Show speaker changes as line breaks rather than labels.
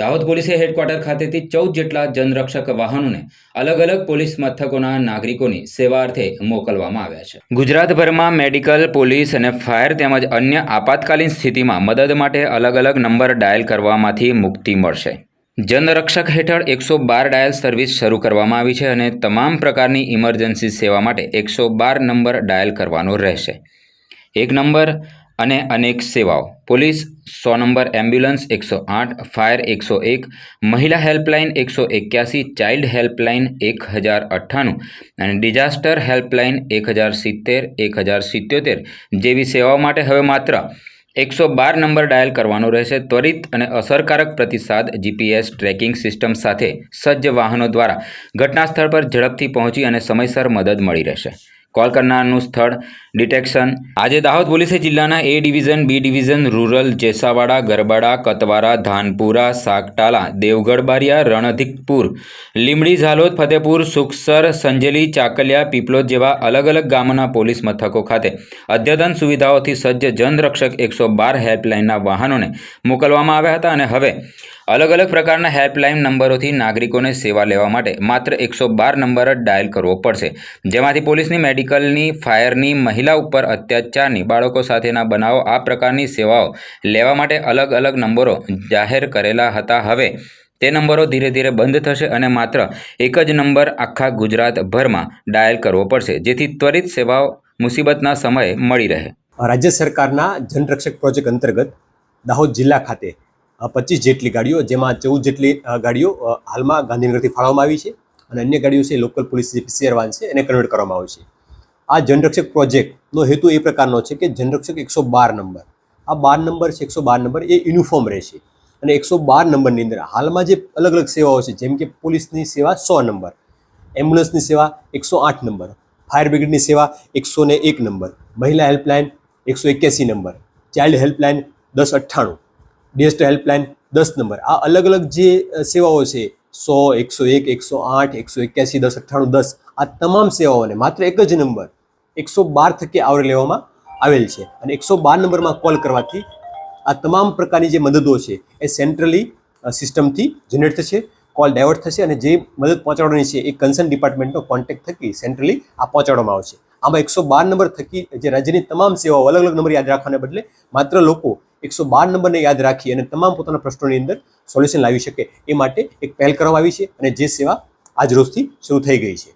દાહોદ પોલીસે હેડક્વાર્ટર ખાતેથી ચૌદ જેટલા જનરક્ષક વાહનોને અલગ અલગ પોલીસ મથકોના નાગરિકોની સેવા અર્થે મોકલવામાં આવ્યા છે. ગુજરાતભરમાં મેડિકલ, પોલીસ અને ફાયર તેમજ અન્ય આપાતકાલીન સ્થિતિમાં મદદ માટે અલગ અલગ નંબર ડાયલ કરવામાંથી મુક્તિ મળશે. જનરક્ષક હેઠળ એકસો બાર ડાયલ સર્વિસ શરૂ કરવામાં આવી છે અને તમામ પ્રકારની ઇમરજન્સી સેવા માટે એકસો બાર નંબર ડાયલ કરવાનો રહેશે. એક નંબર અને અનેક સેવાઓ. પોલીસ સો નંબર, એમ્બ્યુલન્સ એકસો આઠ, ફાયર એકસો એક, મહિલા હેલ્પલાઇન એકસો એક્યાસી, ચાઇલ્ડ હેલ્પલાઇન એક હજાર અઠ્ઠાણું અને ડિઝાસ્ટર હેલ્પલાઇન એક હજાર સિત્તેર, એક હજાર સિત્યોતેર જેવી સેવાઓ માટે હવે માત્ર એકસો બાર નંબર ડાયલ કરવાનો રહેશે. ત્વરિત અને અસરકારક પ્રતિસાદ જીપીએસ ટ્રેકિંગ સિસ્ટમ સાથે સજ્જ વાહનો દ્વારા ઘટના સ્થળ પર ઝડપથી પહોંચી અને સમયસર મદદ મળી રહેશે. કોલ કરનારનું સ્થળ ડિટેક્શન. આજે દાહોદ પોલીસે જિલ્લાના A division, B division, rural, Jesawada, Garbada, Katwara, Dhanpura, Sagtala, Devgadh, Baria, Randhikpur Limdi Jhalod, Fatepur, Sukhsar, Sanjeli, Chakaliya, Piplod જેવા અલગ અલગ ગામોના પોલીસ મથકો ખાતે અદ્યતન સુવિધાઓથી સજ્જ જનરક્ષક એકસો બાર હેલ્પલાઇનના વાહનોને મોકલવામાં આવ્યા હતા અને હવે અલગ અલગ પ્રકારના હેલ્પલાઇન નંબરોથી નાગરિકોને સેવા લેવા માટે માત્ર એકસો બાર નંબર જ ડાયલ કરવો પડશે. જેમાંથી પોલીસની મેડિકલની, ફાયરની, મહિલા ઉપર અત્યાચારની, બાળકો સાથેના બનાવો, આ પ્રકારની સેવાઓ લેવા માટે અલગ અલગ નંબરો જાહેર કરેલા હતા. હવે તે નંબરો ધીરે ધીરે બંધ થશે અને માત્ર એક જ નંબર આખા ગુજરાતભરમાં ડાયલ કરવો પડશે, જેથી ત્વરિત સેવાઓ મુસીબતના સમયે મળી રહે.
રાજ્ય સરકારના જનરક્ષક પ્રોજેક્ટ અંતર્ગત દાહોદ જિલ્લા ખાતે પચીસ જેટલી ગાડીઓ, જેમાં ચૌદ જેટલી ગાડીઓ હાલમાં ગાંધીનગરથી ફાળવવામાં આવી છે અને અન્ય ગાડીઓ છે, લોકલ પોલીસ જે પીસીઆર વાન છે, એને કન્વર્ટ કરવામાં આવે છે. આ જનરક્ષક પ્રોજેક્ટનો હેતુ એ પ્રકારનો છે કે જનરક્ષક એકસો બાર નંબર. આ બાર નંબર છે, એકસો બાર નંબર એ યુનિફોર્મ રહેશે. અને એકસો બાર નંબરની અંદર હાલમાં જે અલગ અલગ સેવાઓ છે, જેમ કે પોલીસની સેવા સો નંબર, એમ્બ્યુલન્સની સેવા એકસો આઠ નંબર, ફાયર બ્રિગેડની સેવા એકસો એક નંબર, મહિલા હેલ્પલાઇન એકસો એક્યાસી નંબર, ચાઇલ્ડ હેલ્પલાઇન દસ અઠ્ઠાણું ડિઝાસ્ટર હેલ્પલાઇન દસ નંબર. આ અલગ અલગ જે સેવાઓ છે, સો, એકસો એક, એકસો આઠ, એકસો એક્યાસી, દસ, અઠ્ઠાણું, દસ, આ તમામ સેવાઓને માત્ર એક જ નંબર, એકસો બાર થકી આવરી લેવામાં આવેલ છે. અને એકસો બાર નંબરમાં કોલ કરવાથી આ તમામ પ્રકારની જે મદદો છે, એ સેન્ટ્રલી સિસ્ટમથી જનરેટ થશે, કોલ ડાયવર્ટ થશે અને જે મદદ પહોંચાડવાની છે, એ કન્સર્ન ડિપાર્ટમેન્ટનો કોન્ટેક્ટ થકી સેન્ટ્રલી આ પહોંચાડવામાં આવશે. આમાં એકસો બાર નંબર થકી જે રાજ્યની તમામ સેવાઓ અલગ અલગ નંબર યાદ રાખવાને બદલે માત્ર લોકો એકસો બાર નંબરને યાદ રાખી અને તમામ પોતાના પ્રશ્નોની અંદર સોલ્યુશન લાવી શકે એ માટે એક પહેલ કરવામાં આવી છે અને જે સેવા આજ રોજથી શરૂ થઈ ગઈ છે.